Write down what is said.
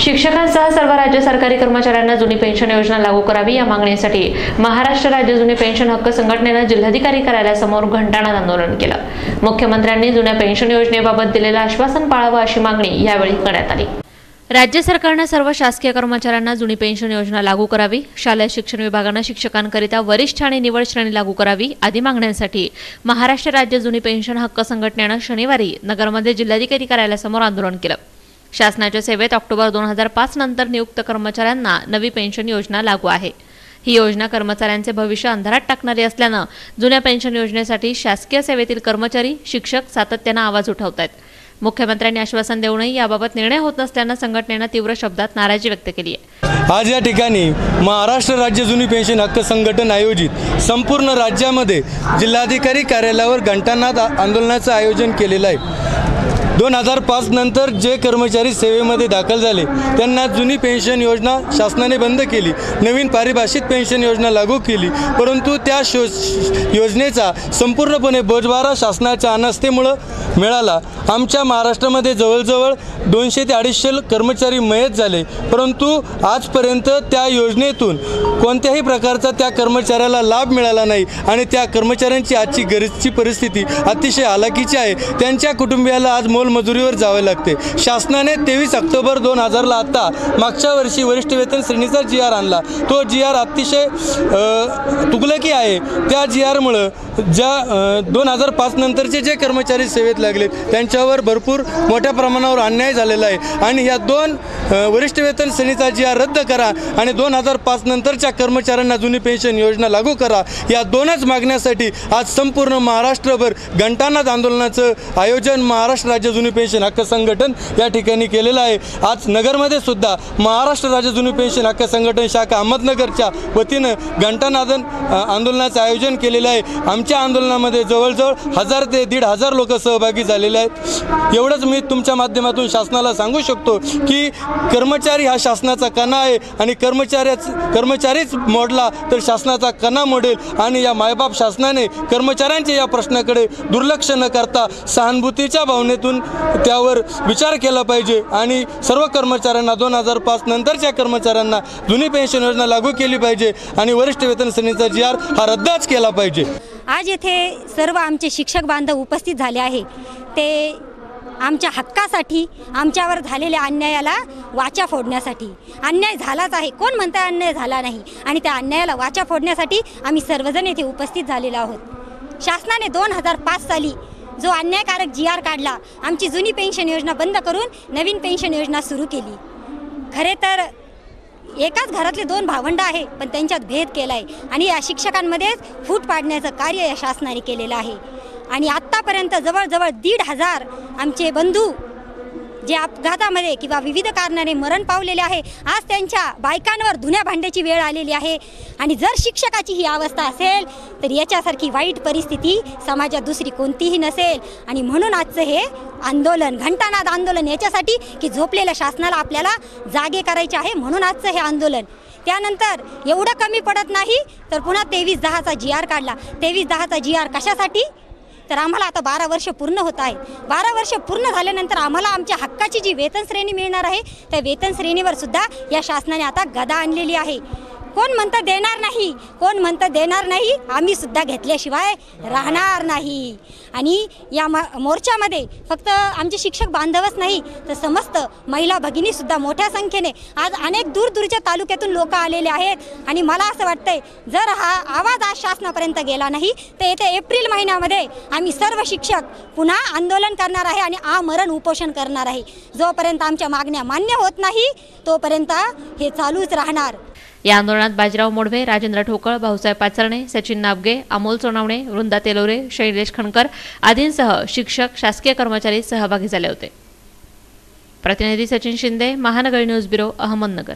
शिक्षकांसह सर्व राज्य सरकारी कर्मचाऱ्यांना जुनी पेन्शन योजना लागू करावी या मागणीसाठी महाराष्ट्र राज्य जुनी पेन्शन हक्क संघटनेनं जिल्हाधिकारी कार्यालयासमोर घंटानाद आंदोलन केलं. मुख्यमंत्र्यांनी जुन्या पेन्शन योजनेबाबत दिलेलं आश्वासन पाळावं अशी मागणी यावेळी करण्यात आली. राज्य सरकारनं सर्व शासकीय कर्मचाऱ्यांना जुनी पेन्शन योजना लागू करावी शालेय शिक्षण विभागानं शिक्षकांकरिता वरिष्ठ आणि निवड श्रेणी लागू करावी आदी मागण्यांसाठी महाराष्ट्र राज्य जुनी पेन्शन हक्क संघटनेनं शनिवारी नगरमध्ये जिल्हाधिकारी कार्यालयासमोर आंदोलन केलं. शासनाच्या सेवेत ऑक्टोबर दोन हजार पाच नंतर नियुक्त कर्मचाऱ्यांना नवी पेन्शन योजना लागू आहे. ही योजना कर्मचाऱ्यांचे भविष्य अंधारात टाकणारी असल्यानं जुन्या पेन्शन योजनेसाठी शासकीय सेवेतील कर्मचारी शिक्षक सातत्यानं आवाज उठवत आहेत मुख्यमंत्र्यांनी आश्वासन देऊनही याबाबत निर्णय होत नसल्यानं संघटनेनं तीव्र शब्दात नाराजी व्यक्त केली आहे आज या ठिकाणी महाराष्ट्र राज्य जुनी पेन्शन हक्क संघटन आयोजित संपूर्ण राज्यामध्ये जिल्हाधिकारी कार्यालयावर घंटानाद आंदोलनाचं आयोजन केलेलं आहे. दोन हजार पाच नंतर जे कर्मचारी सेवेमध्ये दाखल झाले त्यांना जुनी पेन्शन योजना शासनाने बंद केली. नवीन पारिभाषित पेन्शन योजना लागू केली. परंतु त्या शो योजनेचा संपूर्णपणे बोजवारा शासनाच्या अनास्थेमुळं मिळाला. आमच्या महाराष्ट्रामध्ये जवळजवळ दोनशे ते अडीचशे कर्मचारी मयत झाले. परंतु आजपर्यंत त्या योजनेतून कोणत्याही प्रकारचा त्या कर्मचाऱ्याला लाभ मिळाला नाही आणि त्या कर्मचाऱ्यांची आजची गरजची परिस्थिती अतिशय हालाकीची आहे. त्यांच्या कुटुंबियाला आज मोल मोलमजुरीवर जावे लागते. शासनाने तेवीस ऑक्टोबर दोन हजारला आता मागच्या वर्षी वरिष्ठ वेतन श्रेणीचा जी आर आणला. तो जी आर अतिशय तुगलकी आहे. त्या जी आरमुळं ज्या दोन हजार पाच नंतरचे जे कर्मचारी सेवेत लागले त्यांच्यावर भरपूर मोठ्या प्रमाणावर अन्याय झालेला आहे. आणि या दोन वरिष्ठ वेतन श्रेणीचा जी आर रद्द करा आणि दोन हजार पाच नंतरच्या कर्मचाऱ्यांना जुनी पेन्शन योजना लागू करा. या दोनच मागण्यासाठी आज संपूर्ण महाराष्ट्रभर घंटानाद आंदोलनाचं आयोजन महाराष्ट्र राज्य जुनी पेन्शन हक्क संघटन या ठिकाणी केलेलं आहे. आज नगरमध्ये सुद्धा महाराष्ट्र राज्य जुनी पेन्शन हक्क संघटन शाखा अहमदनगरच्या वतीनं घंटानादन आंदोलनाचं आयोजन केलेलं आहे. आमच्या आंदोलनामध्ये जवळजवळ हजार ते दीड हजार लोक सहभागी झालेले आहेत. एवढंच मी तुमच्या माध्यमातून शासनाला सांगू शकतो की कर्मचारी हा शासनाचा कणा आहे आणि कर्मचाऱ्याच कर्मचारीच मोडला तर शासनाचा कणा मोडेल आणि या मायबाप शासनाने कर्मचाऱ्यांच्या या प्रश्नाकडे दुर्लक्ष न करता सहानुभूतीच्या भावनेतून त्यावर विचार केला पाहिजे. आणि सर्व कर्मचाऱ्यांना दोन हजार पाच नंतरच्या कर्मचाऱ्यांना जुनी पेन्शन योजना लागू केली पाहिजे. आणि वरिष्ठ वेतन श्रेणीचा जी आर हा रद्दच केला पाहिजे. आज येथे सर्व आमचे शिक्षक बांधव उपस्थित झाले आहे. ते आमच्या हक्कासाठी आमच्यावर झालेल्या अन्यायाला वाचा फोडण्यासाठी. अन्याय झालाच आहे. कोण म्हणता अन्याय झाला नाही? आणि त्या अन्यायाला वाचा फोडण्यासाठी आम्ही सर्वजण येथे उपस्थित झालेलो आहोत. शासनाने दोन हजार पाच साली जो अन्यायकारक जी आर काढला आमची जुनी पेन्शन योजना बंद करून नवीन पेन्शन योजना सुरू केली. खरे तर एकाच घरातले दोन भावंड आहे पण त्यांच्यात भेद केला आहे आणि या शिक्षकांमध्येच फूट पाडण्याचं कार्य या शासनाने केलेलं आहे. आणि आत्तापर्यंत जवळजवळ दीड हजार आमचे बंधू जे अपघातामध्ये किंवा विविध कारणाने मरण पावलेले आहे आज त्यांच्या बायकांवर धुण्या भांड्याची वेळ आलेली आहे. आणि जर शिक्षकाची ही अवस्था असेल तर याच्यासारखी वाईट परिस्थिती समाजात दुसरी कोणतीही नसेल. आणि म्हणून आजचं हे आंदोलन घंटानाद आंदोलन याच्यासाठी की झोपलेल्या शासनाला आपल्याला जागे करायचे आहे म्हणून आजचं हे आंदोलन. त्यानंतर एवढं कमी पडत नाही तर पुन्हा तेवीस दहाचा जी आर काढला. तेवीस दहाचा जी आर कशासाठी? तर आम्हाला आता बारा वर्ष पूर्ण होत आहे. बारा वर्ष पूर्ण झाल्यानंतर आम्हाला आमच्या हक्काची जी वेतन श्रेणी मिळणार आहे त्या वेतन श्रेणीवर सुद्धा या शासनाने आता गदा आणलेली आहे. कोण म्हणतं देणार नाही? कोण म्हणतं देणार नाही? आम्ही सुद्धा घेतल्याशिवाय राहणार नाही. आणि या म मोर्चामध्ये फक्त आमचे शिक्षक बांधवच नाही तर समस्त महिला भगिनीसुद्धा मोठ्या संख्येने. आज अनेक दूरदूरच्या तालुक्यातून लोक आलेले आहेत. आणि मला असं वाटतंय जर हा आवाज आज शासनापर्यंत गेला नाही तर येत्या एप्रिल महिन्यामध्ये आम्ही सर्व शिक्षक पुन्हा आंदोलन करणार आहे आणि आमरण उपोषण करणार आहे. जोपर्यंत आमच्या मागण्या मान्य होत नाही तोपर्यंत हे चालूच राहणार. या आंदोलनात बाजीराव मोडवे राजेंद्र ठोकळ भाऊसाहेब पाचरणे सचिन नाबगे अमोल सोनावणे वृंदा तेलोरे शैलेश खणकर आदींसह शिक्षक शासकीय कर्मचारी सहभागी झाले होते. प्रतिनिधी सचिन शिंदे महानगर न्यूज ब्युरो अहमदनगर.